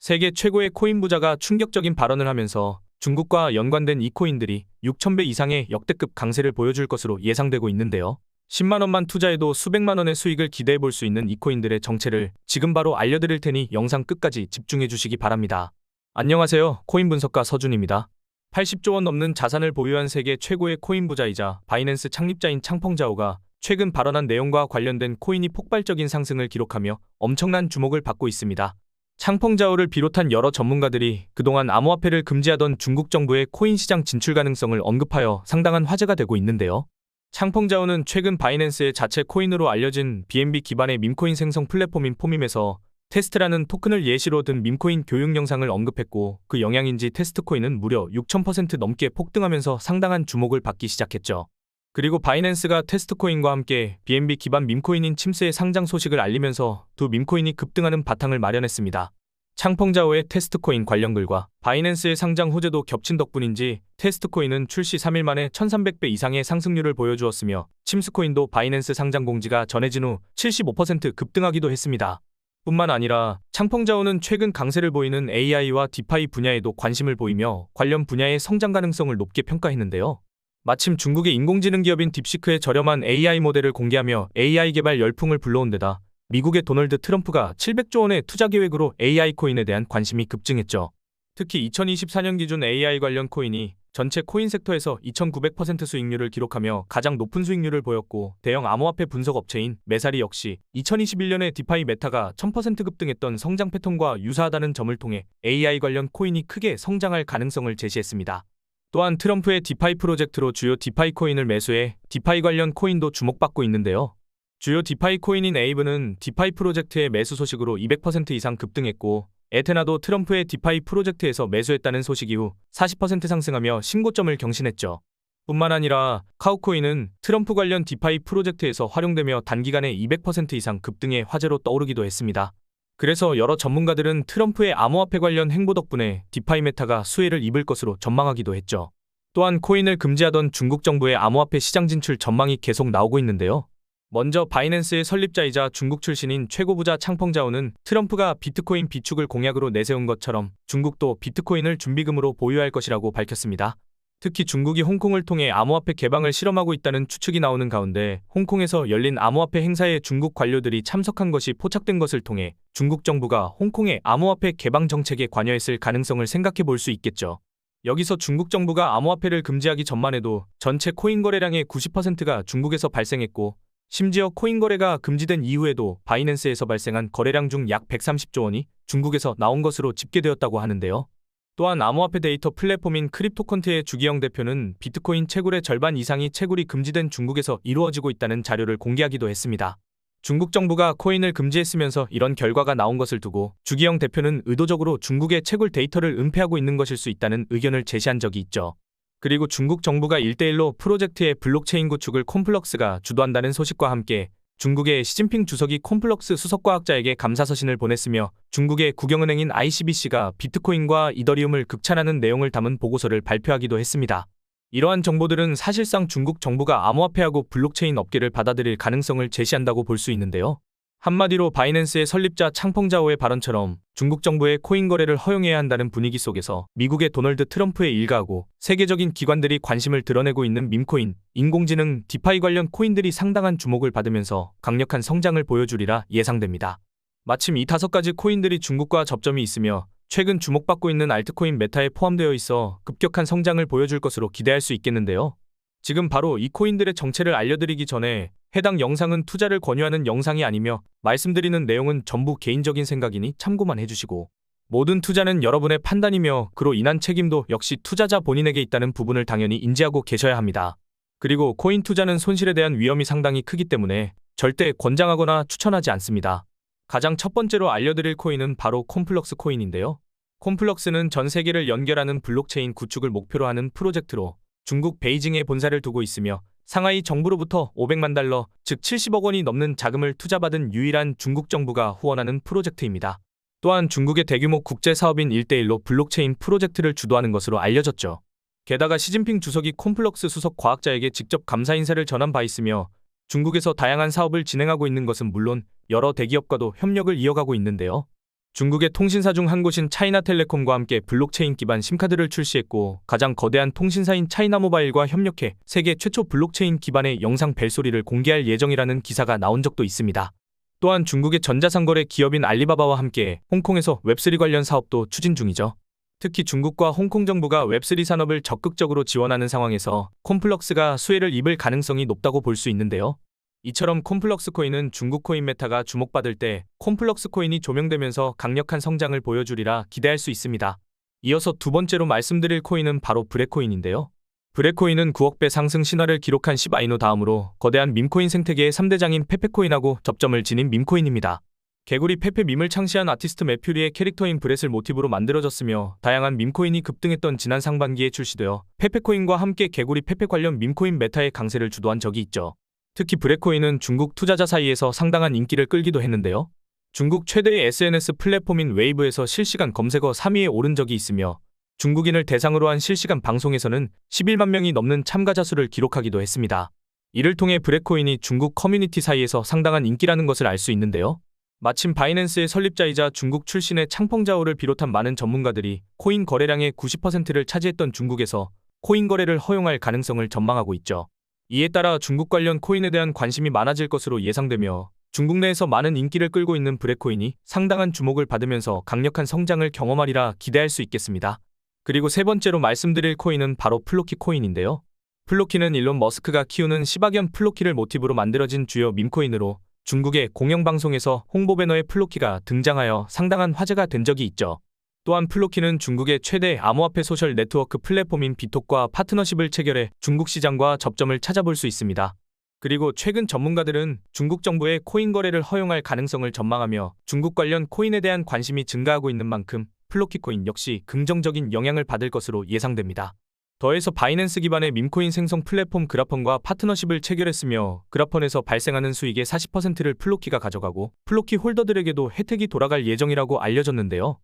세계 최고의 코인 부자가 충격적인 발언을 하면서 중국과 연관된 이 코인들이 6,000배 이상의 역대급 강세를 보여줄 것으로 예상되고 있는데요. 10만 원만 투자해도 수백만 원의 수익을 기대해 볼 수 있는 이 코인들의 정체를 지금 바로 알려드릴 테니 영상 끝까지 집중해 주시기 바랍니다. 안녕하세요. 코인 분석가 서준입니다. 80조 원 넘는 자산을 보유한 세계 최고의 코인 부자이자 바이낸스 창립자인 창펑자오가 최근 발언한 내용과 관련된 코인이 폭발적인 상승을 기록하며 엄청난 주목을 받고 있습니다. 창펑자오를 비롯한 여러 전문가들이 그동안 암호화폐를 금지하던 중국 정부의 코인 시장 진출 가능성을 언급하여 상당한 화제가 되고 있는데요. 창펑자오는 최근 바이낸스의 자체 코인으로 알려진 BNB 기반의 밈코인 생성 플랫폼인 포밈에서 테스트라는 토큰을 예시로 든 밈코인 교육 영상을 언급했고 그 영향인지 테스트 코인은 무려 6,000% 넘게 폭등하면서 상당한 주목을 받기 시작했죠. 그리고 바이낸스가 테스트 코인과 함께 BNB 기반 밈코인인 침스의 상장 소식을 알리면서 두 밈코인이 급등하는 바탕을 마련했습니다. 창펑자오의 테스트 코인 관련 글과 바이낸스의 상장 호재도 겹친 덕분인지 테스트 코인은 출시 3일 만에 1300배 이상의 상승률을 보여주었으며 침스 코인도 바이낸스 상장 공지가 전해진 후 75% 급등하기도 했습니다. 뿐만 아니라 창펑자오는 최근 강세를 보이는 AI와 디파이 분야에도 관심을 보이며 관련 분야의 성장 가능성을 높게 평가했는데요. 마침 중국의 인공지능 기업인 딥시크의 저렴한 AI 모델을 공개하며 AI 개발 열풍을 불러온 데다 미국의 도널드 트럼프가 700조 원의 투자 계획으로 AI 코인에 대한 관심이 급증했죠. 특히 2024년 기준 AI 관련 코인이 전체 코인 섹터에서 2900% 수익률을 기록하며 가장 높은 수익률을 보였고 대형 암호화폐 분석 업체인 메사리 역시 2021년에 디파이 메타가 1000% 급등했던 성장 패턴과 유사하다는 점을 통해 AI 관련 코인이 크게 성장할 가능성을 제시했습니다. 또한 트럼프의 디파이 프로젝트로 주요 디파이 코인을 매수해 디파이 관련 코인도 주목받고 있는데요. 주요 디파이 코인인 에이브는 디파이 프로젝트의 매수 소식으로 200% 이상 급등했고 에테나도 트럼프의 디파이 프로젝트에서 매수했다는 소식 이후 40% 상승하며 신고점을 경신했죠. 뿐만 아니라 카우코인은 트럼프 관련 디파이 프로젝트에서 활용되며 단기간에 200% 이상 급등의 화제로 떠오르기도 했습니다. 그래서 여러 전문가들은 트럼프의 암호화폐 관련 행보 덕분에 디파이 메타가 수혜를 입을 것으로 전망하기도 했죠. 또한 코인을 금지하던 중국 정부의 암호화폐 시장 진출 전망이 계속 나오고 있는데요. 먼저 바이낸스의 설립자이자 중국 출신인 최고부자 창펑자오는 트럼프가 비트코인 비축을 공약으로 내세운 것처럼 중국도 비트코인을 준비금으로 보유할 것이라고 밝혔습니다. 특히 중국이 홍콩을 통해 암호화폐 개방을 실험하고 있다는 추측이 나오는 가운데 홍콩에서 열린 암호화폐 행사에 중국 관료들이 참석한 것이 포착된 것을 통해 중국 정부가 홍콩의 암호화폐 개방 정책에 관여했을 가능성을 생각해 볼 수 있겠죠. 여기서 중국 정부가 암호화폐를 금지하기 전만 해도 전체 코인 거래량의 90%가 중국에서 발생했고 심지어 코인 거래가 금지된 이후에도 바이낸스에서 발생한 거래량 중 약 130조 원이 중국에서 나온 것으로 집계되었다고 하는데요. 또한 암호화폐 데이터 플랫폼인 크립토컨트의 주기영 대표는 비트코인 채굴의 절반 이상이 채굴이 금지된 중국에서 이루어지고 있다는 자료를 공개하기도 했습니다. 중국 정부가 코인을 금지했으면서 이런 결과가 나온 것을 두고 주기영 대표는 의도적으로 중국의 채굴 데이터를 은폐하고 있는 것일 수 있다는 의견을 제시한 적이 있죠. 그리고 중국 정부가 1대1로 프로젝트의 블록체인 구축을 콤플럭스가 주도한다는 소식과 함께 중국의 시진핑 주석이 콤플럭스 수석과학자에게 감사서신을 보냈으며 중국의 국영은행인 ICBC가 비트코인과 이더리움을 극찬하는 내용을 담은 보고서를 발표하기도 했습니다. 이러한 정보들은 사실상 중국 정부가 암호화폐하고 블록체인 업계를 받아들일 가능성을 제시한다고 볼 수 있는데요. 한마디로 바이낸스의 설립자 창펑자오의 발언처럼 중국 정부의 코인 거래를 허용해야 한다는 분위기 속에서 미국의 도널드 트럼프에 일가하고 세계적인 기관들이 관심을 드러내고 있는 밈코인, 인공지능, 디파이 관련 코인들이 상당한 주목을 받으면서 강력한 성장을 보여주리라 예상됩니다. 마침 이 다섯 가지 코인들이 중국과 접점이 있으며 최근 주목받고 있는 알트코인 메타에 포함되어 있어 급격한 성장을 보여줄 것으로 기대할 수 있겠는데요. 지금 바로 이 코인들의 정체를 알려드리기 전에 해당 영상은 투자를 권유하는 영상이 아니며 말씀드리는 내용은 전부 개인적인 생각이니 참고만 해주시고 모든 투자는 여러분의 판단이며 그로 인한 책임도 역시 투자자 본인에게 있다는 부분을 당연히 인지하고 계셔야 합니다. 그리고 코인 투자는 손실에 대한 위험이 상당히 크기 때문에 절대 권장하거나 추천하지 않습니다. 가장 첫 번째로 알려드릴 코인은 바로 콤플럭스 코인인데요. 콤플럭스는 전 세계를 연결하는 블록체인 구축을 목표로 하는 프로젝트로 중국 베이징에 본사를 두고 있으며 상하이 정부로부터 500만 달러, 즉 70억 원이 넘는 자금을 투자받은 유일한 중국 정부가 후원하는 프로젝트입니다. 또한 중국의 대규모 국제 사업인 1대1로 블록체인 프로젝트를 주도하는 것으로 알려졌죠. 게다가 시진핑 주석이 콤플럭스 수석 과학자에게 직접 감사 인사를 전한 바 있으며 중국에서 다양한 사업을 진행하고 있는 것은 물론 여러 대기업과도 협력을 이어가고 있는데요. 중국의 통신사 중 한 곳인 차이나텔레콤과 함께 블록체인 기반 심카드를 출시했고 가장 거대한 통신사인 차이나모바일과 협력해 세계 최초 블록체인 기반의 영상 벨소리를 공개할 예정이라는 기사가 나온 적도 있습니다. 또한 중국의 전자상거래 기업인 알리바바와 함께 홍콩에서 웹3 관련 사업도 추진 중이죠. 특히 중국과 홍콩 정부가 웹3 산업을 적극적으로 지원하는 상황에서 콤플럭스가 수혜를 입을 가능성이 높다고 볼 수 있는데요. 이처럼 콤플럭스 코인은 중국 코인 메타가 주목받을 때 콤플럭스 코인이 조명되면서 강력한 성장을 보여주리라 기대할 수 있습니다. 이어서 두 번째로 말씀드릴 코인은 바로 브레코인인데요. 브레코인은 9억 배 상승 신화를 기록한 시바이노 다음으로 거대한 밈코인 생태계의 3대장인 페페코인하고 접점을 지닌 밈코인입니다. 개구리 페페 밈을 창시한 아티스트 매퓨리의 캐릭터인 브렛을 모티브로 만들어졌으며 다양한 밈코인이 급등했던 지난 상반기에 출시되어 페페코인과 함께 개구리 페페 관련 밈코인 메타의 강세를 주도한 적이 있죠. 특히 브레코인은 중국 투자자 사이에서 상당한 인기를 끌기도 했는데요. 중국 최대의 SNS 플랫폼인 웨이브에서 실시간 검색어 3위에 오른 적이 있으며 중국인을 대상으로 한 실시간 방송에서는 11만 명이 넘는 참가자 수를 기록하기도 했습니다. 이를 통해 브레코인이 중국 커뮤니티 사이에서 상당한 인기라는 것을 알 수 있는데요. 마침 바이낸스의 설립자이자 중국 출신의 창펑자오를 비롯한 많은 전문가들이 코인 거래량의 90%를 차지했던 중국에서 코인 거래를 허용할 가능성을 전망하고 있죠. 이에 따라 중국 관련 코인에 대한 관심이 많아질 것으로 예상되며 중국 내에서 많은 인기를 끌고 있는 브레코인이 상당한 주목을 받으면서 강력한 성장을 경험하리라 기대할 수 있겠습니다. 그리고 세 번째로 말씀드릴 코인은 바로 플로키 코인인데요. 플로키는 일론 머스크가 키우는 시바견 플로키를 모티브로 만들어진 주요 밈코인으로 중국의 공영방송에서 홍보 배너에 플로키가 등장하여 상당한 화제가 된 적이 있죠. 또한 플로키는 중국의 최대 암호화폐 소셜 네트워크 플랫폼인 비톡과 파트너십을 체결해 중국 시장과 접점을 찾아볼 수 있습니다. 그리고 최근 전문가들은 중국 정부의 코인 거래를 허용할 가능성을 전망하며 중국 관련 코인에 대한 관심이 증가하고 있는 만큼 플로키 코인 역시 긍정적인 영향을 받을 것으로 예상됩니다. 더해서 바이낸스 기반의 밈코인 생성 플랫폼 그라펀과 파트너십을 체결했으며 그라펀에서 발생하는 수익의 40%를 플로키가 가져가고 플로키 홀더들에게도 혜택이 돌아갈 예정이라고 알려졌는데요.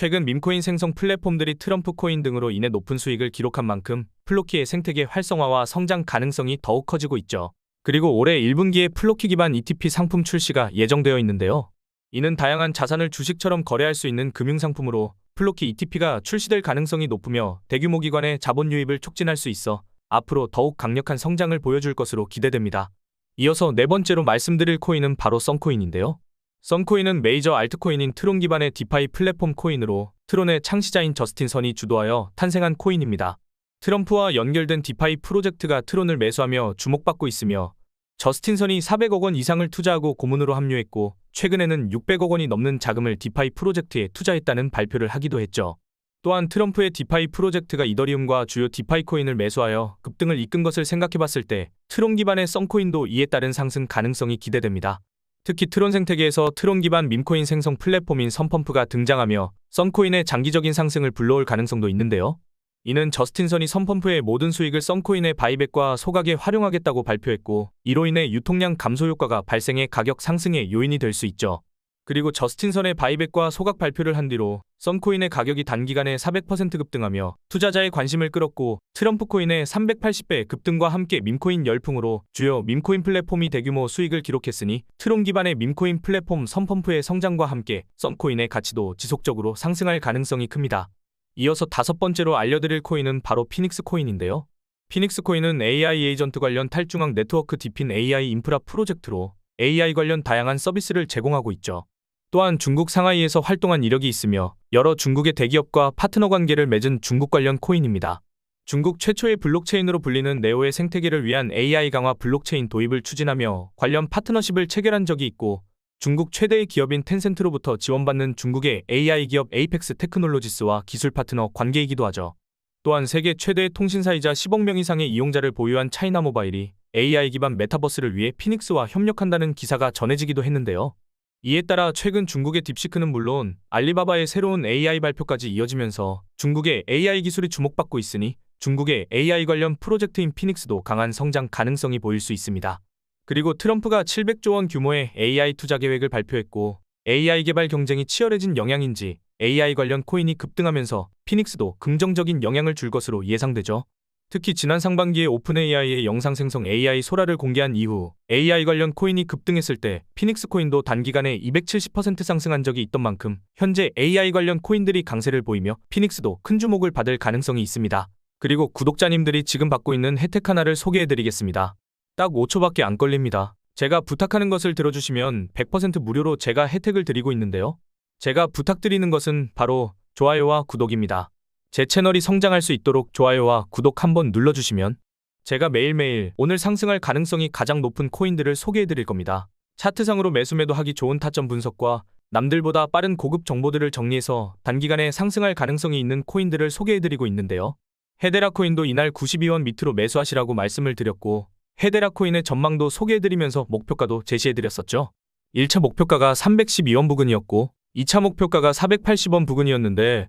최근 밈코인 생성 플랫폼들이 트럼프 코인 등으로 인해 높은 수익을 기록한 만큼 플로키의 생태계 활성화와 성장 가능성이 더욱 커지고 있죠. 그리고 올해 1분기에 플로키 기반 ETP 상품 출시가 예정되어 있는데요. 이는 다양한 자산을 주식처럼 거래할 수 있는 금융상품으로 플로키 ETP가 출시될 가능성이 높으며 대규모 기관의 자본 유입을 촉진할 수 있어 앞으로 더욱 강력한 성장을 보여줄 것으로 기대됩니다. 이어서 네 번째로 말씀드릴 코인은 바로 썬코인인데요. 썬코인은 메이저 알트코인인 트론 기반의 디파이 플랫폼 코인으로 트론의 창시자인 저스틴 선이 주도하여 탄생한 코인입니다. 트럼프와 연결된 디파이 프로젝트가 트론을 매수하며 주목받고 있으며 저스틴 선이 400억 원 이상을 투자하고 고문으로 합류했고 최근에는 600억 원이 넘는 자금을 디파이 프로젝트에 투자했다는 발표를 하기도 했죠. 또한 트럼프의 디파이 프로젝트가 이더리움과 주요 디파이 코인을 매수하여 급등을 이끈 것을 생각해봤을 때 트론 기반의 썬코인도 이에 따른 상승 가능성이 기대됩니다. 특히 트론 생태계에서 트론 기반 밈코인 생성 플랫폼인 선펌프가 등장하며 썬코인의 장기적인 상승을 불러올 가능성도 있는데요. 이는 저스틴 선이 선펌프의 모든 수익을 썬코인의 바이백과 소각에 활용하겠다고 발표했고 이로 인해 유통량 감소 효과가 발생해 가격 상승의 요인이 될 수 있죠. 그리고 저스틴 선의 바이백과 소각 발표를 한 뒤로 썬코인의 가격이 단기간에 400% 급등하며 투자자의 관심을 끌었고 트럼프 코인의 380배 급등과 함께 밈코인 열풍으로 주요 밈코인 플랫폼이 대규모 수익을 기록했으니 트론 기반의 밈코인 플랫폼 선펌프의 성장과 함께 썬코인의 가치도 지속적으로 상승할 가능성이 큽니다. 이어서 다섯 번째로 알려드릴 코인은 바로 피닉스 코인인데요. 피닉스 코인은 AI 에이전트 관련 탈중앙 네트워크 디핀 AI 인프라 프로젝트로 AI 관련 다양한 서비스를 제공하고 있죠. 또한 중국 상하이에서 활동한 이력이 있으며 여러 중국의 대기업과 파트너 관계를 맺은 중국 관련 코인입니다. 중국 최초의 블록체인으로 불리는 네오의 생태계를 위한 AI 강화 블록체인 도입을 추진하며 관련 파트너십을 체결한 적이 있고 중국 최대의 기업인 텐센트로부터 지원받는 중국의 AI 기업 에이펙스 테크놀로지스와 기술 파트너 관계이기도 하죠. 또한 세계 최대의 통신사이자 10억 명 이상의 이용자를 보유한 차이나 모바일이 AI 기반 메타버스를 위해 피닉스와 협력한다는 기사가 전해지기도 했는데요. 이에 따라 최근 중국의 딥시크는 물론 알리바바의 새로운 AI 발표까지 이어지면서 중국의 AI 기술이 주목받고 있으니 중국의 AI 관련 프로젝트인 피닉스도 강한 성장 가능성이 보일 수 있습니다. 그리고 트럼프가 700조 원 규모의 AI 투자 계획을 발표했고 AI 개발 경쟁이 치열해진 영향인지 AI 관련 코인이 급등하면서 피닉스도 긍정적인 영향을 줄 것으로 예상되죠. 특히 지난 상반기에 오픈 AI의 영상 생성 AI 소라를 공개한 이후 AI 관련 코인이 급등했을 때 피닉스 코인도 단기간에 270% 상승한 적이 있던 만큼 현재 AI 관련 코인들이 강세를 보이며 피닉스도 큰 주목을 받을 가능성이 있습니다. 그리고 구독자님들이 지금 받고 있는 혜택 하나를 소개해드리겠습니다. 딱 5초밖에 안 걸립니다. 제가 부탁하는 것을 들어주시면 100% 무료로 제가 혜택을 드리고 있는데요. 제가 부탁드리는 것은 바로 좋아요와 구독입니다. 제 채널이 성장할 수 있도록 좋아요와 구독 한번 눌러주시면 제가 매일매일 오늘 상승할 가능성이 가장 높은 코인들을 소개해드릴 겁니다. 차트상으로 매수매도 하기 좋은 타점 분석과 남들보다 빠른 고급 정보들을 정리해서 단기간에 상승할 가능성이 있는 코인들을 소개해드리고 있는데요. 헤데라 코인도 이날 92원 밑으로 매수하시라고 말씀을 드렸고 헤데라 코인의 전망도 소개해드리면서 목표가도 제시해드렸었죠. 1차 목표가가 312원 부근이었고 2차 목표가가 480원 부근이었는데